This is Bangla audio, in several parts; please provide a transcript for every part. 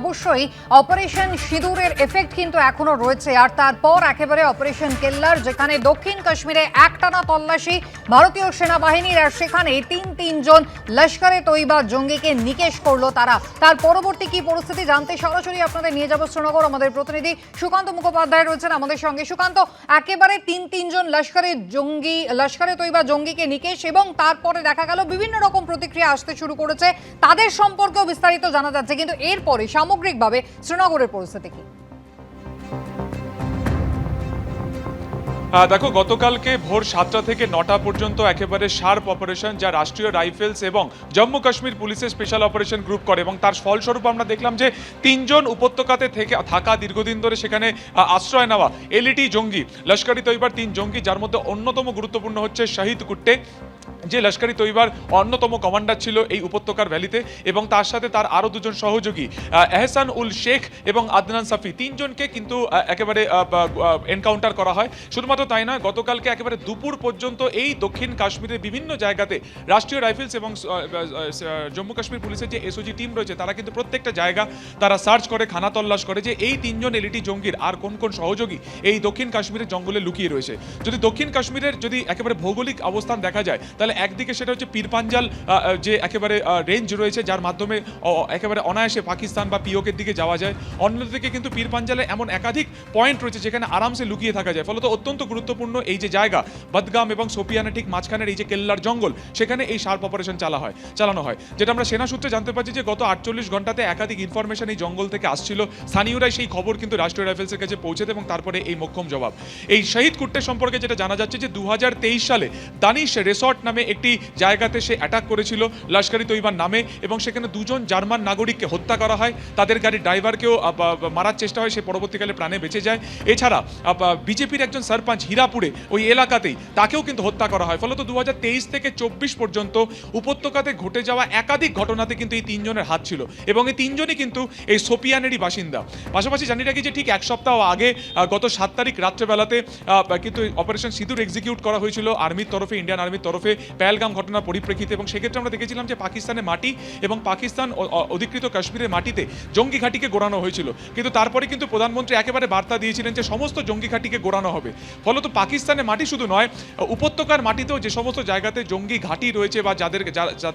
অবশ্যই অপারেশন সিঁদুরের এফেক্ট কিন্তু এখনও রয়েছে। আর তারপর একেবারে অপারেশন কেল্লার, যেখানে দক্ষিণ কাশ্মীরে একটানা তল্লাশি ভারতীয় সেনাবাহিনীর, আর সেখানে তিন তিনজন লস্করে তৈবা জঙ্গিকে নিকেশ করল তারা। তার পরবর্তী কি পরিস্থিতি জানতে সরাসরি আপনাদের নিয়ে যাব শ্রীনগর। আমাদের প্রতিনিধি সুকান্ত মুখোপাধ্যায় রয়েছেন আমাদের সঙ্গে। সুকান্ত, একেবারে তিন তিনজন লস্করে জঙ্গি, লস্করে তৈবা জঙ্গিকে নিকেশ এবং তারপরে দেখা গেল বিভিন্ন রকম প্রতিক্রিয়া আসতে শুরু করেছে। তাদের সম্পর্কেও বিস্তারিত জানা যাচ্ছে। কিন্তু এরপরে সামগ্রিকভাবে শ্রীনগরের পরিস্থিতি কি? দেখো, গতকালকে ভোর সাতটা থেকে নটা পর্যন্ত একেবারে শার্প অপারেশন যা রাষ্ট্রীয় রাইফেলস এবং জম্মু কাশ্মীর পুলিশের স্পেশাল অপারেশন গ্রুপ করে এবং তার ফলস্বরূপ আমরা দেখলাম যে তিনজন উপত্যকাতে থেকে থাকা দীর্ঘদিন ধরে সেখানে আশ্রয় নেওয়া এলইটি জঙ্গি, লস্করি তৈবার তিন জঙ্গি, যার মধ্যে অন্যতম গুরুত্বপূর্ণ হচ্ছে শাহিদ কুট্টে। যে লস্করি তৈবার অন্যতম কমান্ডার ছিল এই উপত্যকার ভ্যালিতে এবং তার সাথে তার আরও দুজন সহযোগী এহসান উল শেখ এবং আদনান সাফি, তিনজনকে কিন্তু একেবারে এনকাউন্টার করা হয়। শুধুমাত্র তাই নয়, গতকালকে একেবারে দুপুর পর্যন্ত এই দক্ষিণ কাশ্মীরের বিভিন্ন জায়গাতে রাষ্ট্রীয় রাইফেলস এবং জম্মু কাশ্মীর পুলিশের যে এসওজি টিম রয়েছে, তারা কিন্তু প্রত্যেকটা জায়গা তারা সার্চ করে, খানা তল্লাশ করে যে এই তিনজন এলিটি জঙ্গির আর কোন কোন সহযোগী এই দক্ষিণ কাশ্মীরের জঙ্গলে লুকিয়ে রয়েছে। যদি দক্ষিণ কাশ্মীরের যদি একেবারে ভৌগোলিক অবস্থান দেখা যায়, তাহলে একদিকে সেটা হচ্ছে পীরপাঞ্জাল যে একেবারে রেঞ্জ রয়েছে, যার মাধ্যমে একেবারে অনায়াসে পাকিস্তান বা পিওকের দিকে যাওয়া যায়। অন্যদিকে কিন্তু পীরপাঞ্জালে এমন একাধিক পয়েন্ট রয়েছে, যেখানে আরামসে লুকিয়ে থাকা যায়। ফলত অত্যন্ত গুরুত্বপূর্ণ এই যে জায়গা, বদগাম এবং সোপিয়ানা ঠিক মাঝখানের এই যে কেল্লার জঙ্গল, সেখানে এই শার্প অপারেশন চালা হয়, চালানো হয়। যেটা আমরা সেনা সূত্রে জানতে পারছি যে গত আটচল্লিশ ঘন্টাতে একাধিক ইনফরমেশন এই জঙ্গল থেকে আসছিল। স্থানীয়রাই সেই খবর কিন্তু রাষ্ট্রীয় রাইফেলসের কাছে পৌঁছেতে এবং তারপরে এই মোক্ষম জবাব। এই শহীদ কুট্টের সম্পর্কে যেটা জানা যাচ্ছে যে দু হাজার তেইশ সালে দানিশ রেসর্ট নামে একটি জায়গাতে সে অ্যাটাক করেছিল লস্করি তৈবার নামে, এবং সেখানে দুজন জার্মান নাগরিককে হত্যা করা হয়। তাদের গাড়ির ড্রাইভারকেও মারার চেষ্টা হয়, সে পরবর্তীকালে প্রাণে বেঁচে যায়। এছাড়া বিজেপির একজন সরপঞ্চ হীরাপুরে, ওই এলাকাতেই তাকেও কিন্তু হত্যা করা হয়। ফলত দু হাজার তেইশ থেকে চব্বিশ পর্যন্ত উপত্যকাতে ঘটে যাওয়া একাধিক ঘটনাতে কিন্তু এই তিনজনের হাত ছিল। এবং এই তিনজনই কিন্তু এই সোপিয়ানেরই বাসিন্দা। পাশাপাশি জানি রাখি যে ঠিক এক সপ্তাহ আগে গত সাত তারিখ রাত্রেবেলাতে কিন্তু অপারেশন সিঁদুর এক্সিকিউট করা হয়েছিল আর্মির তরফে ইন্ডিয়ান আর্মির তরফে। পেহেলগাম ঘটনার পরিপ্রেক্ষিতে এবং সেক্ষেত্রে আমরা দেখেছিলাম যে পাকিস্তানের মাটি এবং পাকিস্তান অধিকৃত কাশ্মীরের মাটিতে জঙ্গি ঘাঁটিকে গোড়ানো হয়েছিল। কিন্তু তারপরে কিন্তু প্রধানমন্ত্রী একেবারে বার্তা দিয়েছিলেন যে সমস্ত জঙ্গি ঘাঁটিকে গোড়ানো হবে। ফলত পাকিস্তানের মাটি শুধু নয় উপত্যকার মাটিতেও যে সমস্ত জায়গাতে জঙ্গি ঘাঁটি রয়েছে বা যাদের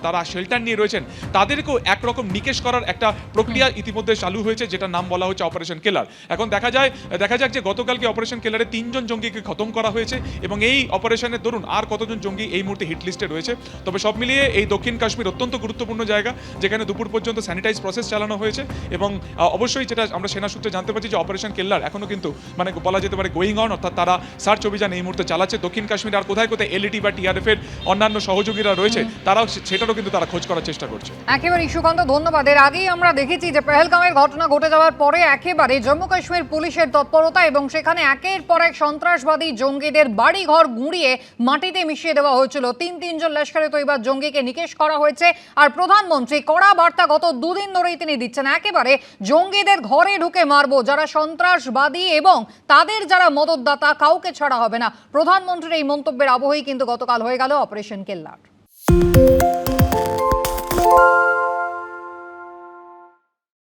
তারা শেল্টার নিয়ে রয়েছেন তাদেরকেও একরকম নিকেশ করার একটা প্রক্রিয়া ইতিমধ্যে চালু হয়েছে যেটা নাম বলা হচ্ছে অপারেশন কেলার। এখন দেখা যায় দেখা যাক যে গতকালকে অপারেশন কেলারে তিনজন জঙ্গিকে খতম করা হয়েছে এবং এই অপারেশনের দরুন আর কতজন জঙ্গি এই মুহূর্তে হিট লিস্টে রয়েছে তবে সব মিলিয়ে এই দক্ষিণ কাশ্মীর অত্যন্ত গুরুত্বপূর্ণ জায়গা যেখানে দুপুর পর্যন্ত স্যানিটাইজ প্রসেস চালানো হয়েছে এবং অবশ্যই যেটা আমরা সেনা সূত্রে জানতে পারছি যে অপারেশন কেল্লার এখনও কিন্তু মানে বলা যেতে পারে গোয়িং অন অর্থাৎ তারা সার্চ অভিযান এই মুহূর্তে চালাচ্ছে। দক্ষিণ কাশ্মীর আর কোথায় কোথায় এলইটি বা টিআরএফ এর অন্যান্য সহযোগীরা রয়েছে তারাও সেটারও কিন্তু তারা খোঁজ করার চেষ্টা করছে। একেবারে সুকান্ত ধন্যবাদ। এর আগেই আমরা দেখেছি যে পেহেলগাঁওয়ের ঘটনা ঘটে যাওয়ার পরে একেবারে জম্মু কাশ্মীর পুলিশের তৎপরতা এবং সেখানে একের পর এক সন্ত্রাসবাদী জঙ্গিদের বাড়ি ঘর গুঁড়িয়ে মাটিতে মিশিয়ে দেওয়া হয়েছিল। তিন তিনজন লস্করে তৈবা জঙ্গিকে নিকেশ করা হয়েছে। আর প্রধানমন্ত্রী কড়া বার্তা গত দুদিন ধরেই তিনি দিচ্ছেন, একেবারে জঙ্গিদের ঘরে ঢুকে মারবো, যারা সন্ত্রাসবাদী এবং তাদের যারা মদতদাতা, কাউকে ছাড়া হবে না। প্রধানমন্ত্রীর এই মন্তব্যের আবহেই কিন্তু গতকাল হয়ে গেল অপারেশন কেল্লার।